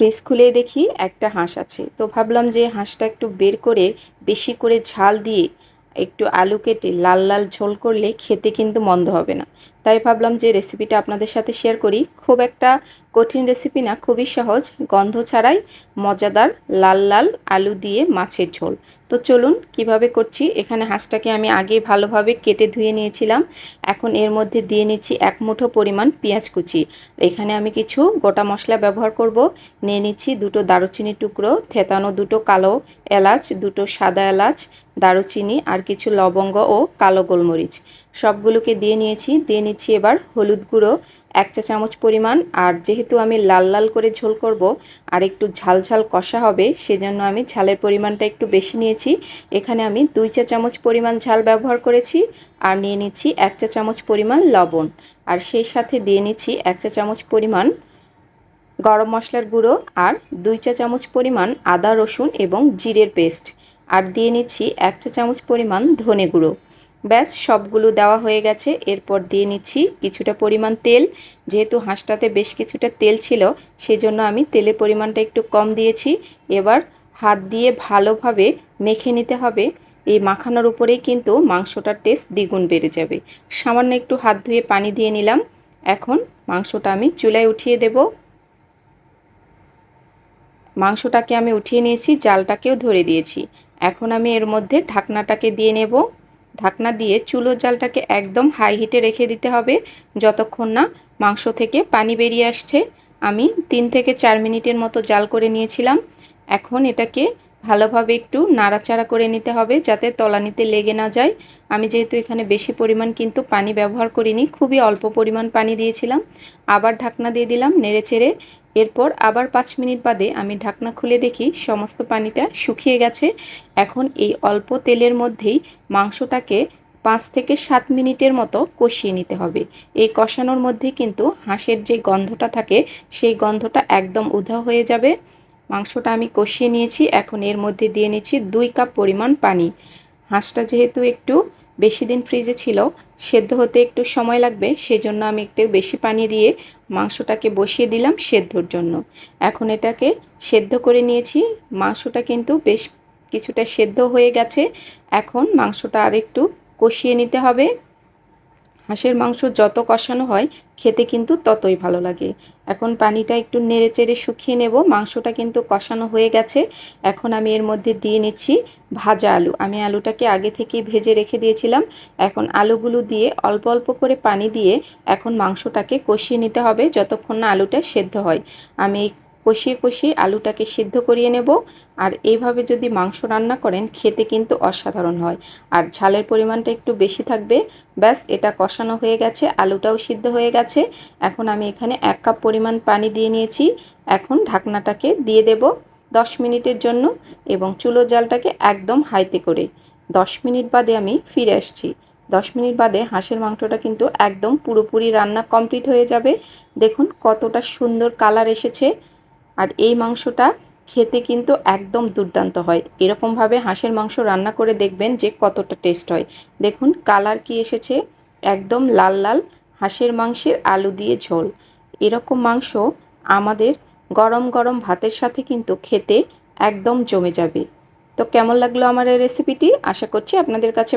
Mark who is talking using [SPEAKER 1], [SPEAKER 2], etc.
[SPEAKER 1] Fridge খুলে দেখি একটা হাঁস আছে। তো ভাবলাম যে হাঁসটা একটু বের করে বেশি করে ঝাল দিয়ে একটু আলু কেটে লাল লাল ঝোল করলে খেতে কিন্তু মন্দ হবে না। তাই ভাবলাম যে রেসিপিটা আপনাদের সাথে শেয়ার করি। খুব একটা কঠিন রেসিপি না, খুবই সহজ। গন্ধ ছাড়াই মজাদার লাল লাল আলু দিয়ে মাছের ঝোল। তো চলুন কীভাবে করছি, এখানে হাঁসটাকে আমি আগে ভালোভাবে কেটে ধুয়ে নিয়েছিলাম। এখন এর মধ্যে দিয়ে নিচ্ছি এক মুঠো পরিমাণ পেঁয়াজ কুচি। এখানে আমি কিছু গোটা মশলা ব্যবহার করব। নিয়ে নিচ্ছি দুটো দারুচিনি টুকরো, থেতানো দুটো কালো এলাচ, দুটো সাদা এলাচ, দারুচিনি, আর কিছু লবঙ্গ ও কালো গোলমরিচ। সবগুলোকে দিয়ে নিয়েছি। দিয়ে নিচ্ছি এবার হলুদ গুঁড়ো, এক চা চামচ পরিমাণ। আর যেহেতু আমি লাল লাল করে ঝোল করব আর একটু ঝাল ঝাল কষা হবে, সেজন্য আমি ঝালের পরিমাণটা একটু বেশি নিয়েছি। এখানে আমি দুই চা চামচ পরিমাণ ঝাল ব্যবহার করেছি আর নিয়ে নিচ্ছি এক চা চামচ পরিমাণ লবণ। আর সেই সাথে দিয়ে নিচ্ছি এক চা চামচ পরিমাণ গরম মশলার গুঁড়ো আর দুই চা চামচ পরিমাণ আদা রসুন এবং জিরের পেস্ট। আর দিয়ে নিচ্ছি এক চা চামচ পরিমাণ ধনে গুঁড়ো। ব্যাস, সবগুলো দেওয়া হয়ে গেছে। এরপর দিয়ে নিচ্ছি কিছুটা পরিমাণ তেল। যেহেতু হাঁসটাতে বেশ কিছুটা তেল ছিল, সেজন্য আমি তেলের পরিমাণটা একটু কম দিয়েছি। এবার হাত দিয়ে ভালোভাবে মেখে নিতে হবে। এই মাখানোর উপরেই কিন্তু মাংসটার টেস্ট দ্বিগুণ বেড়ে যাবে। সামান্য একটু হাত ধুয়ে পানি দিয়ে নিলাম। এখন মাংসটা আমি চুলায় উঠিয়ে দেব। মাংসটাকে আমি উঠিয়ে নিয়েছি, জালটাকেও ধরে দিয়েছি। এখন আমি এর মধ্যে ঢাকনাটাকে দিয়ে নেব। ঢাকনা দিয়ে চুলোর জালটাকে একদম হাই হিটে রেখে দিতে হবে। যতক্ষণ না মাংস থেকে পানি বেরিয়ে আসছে, আমি তিন থেকে চার মিনিটের মতো জাল করে নিয়েছিলাম। এখন এটাকে ভালোভাবে একটু নাড়াচাড়া করে নিতে হবে যাতে তলানিতে লেগে না যায়। আমি যেহেতু এখানে বেশি পরিমাণ কিন্তু পানি ব্যবহার করিনি, খুবই অল্প পরিমাণ পানি দিয়েছিলাম। আবার ঢাকনা দিয়ে দিলাম নেড়ে চেড়ে। এরপর আবার পাঁচ মিনিট বাদে আমি ঢাকনা খুলে দেখি সমস্ত পানিটা শুকিয়ে গেছে। এখন এই অল্প তেলের মধ্যেই মাংসটাকে পাঁচ থেকে সাত মিনিটের মতো কষিয়ে নিতে হবে। এই কষানোর মধ্যে কিন্তু হাঁসের যে গন্ধটা থাকে, সেই গন্ধটা একদম উধা হয়ে যাবে। মাংসটা আমি কষিয়ে নিয়েছি, এখন এর মধ্যে দিয়ে নিচ্ছি দুই কাপ পরিমাণ পানি। হাঁসটা যেহেতু একটু বেশি দিন ফ্রিজে ছিল, সেদ্ধ হতে একটু সময় লাগবে, সেজন্য আমি একটু বেশি পানি দিয়ে মাংসটাকে বসিয়ে দিলাম সেদ্ধর জন্য। এখন এটাকে সেদ্ধ করে নিয়েছি, মাংসটা কিন্তু বেশ কিছুটা সেদ্ধ হয়ে গেছে, এখন মাংসটা আরেকটু কষিয়ে নিতে হবে। হাঁসের মাংস যত কষানো হয়, খেতে কিন্তু ততই ভালো লাগে। এখন পানিটা একটু নেড়ে চেড়ে শুকিয়ে নেব। মাংসটা কিন্তু কষানো হয়ে গেছে। এখন আমি এর মধ্যে দিয়ে নিচ্ছি ভাজা আলু। আমি আলুটাকে আগে থেকেই ভেজে রেখে দিয়েছিলাম। এখন আলুগুলো দিয়ে অল্প অল্প করে পানি দিয়ে এখন মাংসটাকে কষিয়ে নিতে হবে, যতক্ষণ না আলুটা সেদ্ধ হয়। আমি কষিয়ে কষিয়ে আলুটাকে সিদ্ধ করিয়ে নেব। আর এইভাবে যদি মাংস রান্না করেন, খেতে কিন্তু অসাধারণ হয়। আর ঝালের পরিমাণটা একটু বেশি থাকবে। ব্যাস, এটা কষানো হয়ে গেছে, আলুটাও সিদ্ধ হয়ে গেছে। এখন আমি এখানে এক কাপ পরিমাণ পানি দিয়ে নিয়েছি। এখন ঢাকনাটাকে দিয়ে দেব দশ মিনিটের জন্য এবং চুলো জালটাকে একদম হাইতে করে। দশ মিনিট বাদে আমি ফিরে আসছি। দশ মিনিট বাদে হাঁসের মাংসটা কিন্তু একদম পুরোপুরি রান্না কমপ্লিট হয়ে যাবে। দেখুন কতটা সুন্দর কালার এসেছে। আর এই মাংসটা খেতে কিন্তু একদম দুর্দান্ত হয়। এরকমভাবে হাঁসের মাংস রান্না করে দেখবেন যে কতটা টেস্ট হয়। দেখুন কালার কি এসেছে? একদম লাল লাল হাঁসের মাংসের আলু দিয়ে ঝোল। এরকম মাংস আমাদের গরম গরম ভাতের সাথে কিন্তু খেতে একদম জমে যাবে। তো কেমন লাগল আমার এই রেসিপিটি আশা করছি আপনাদের কাছে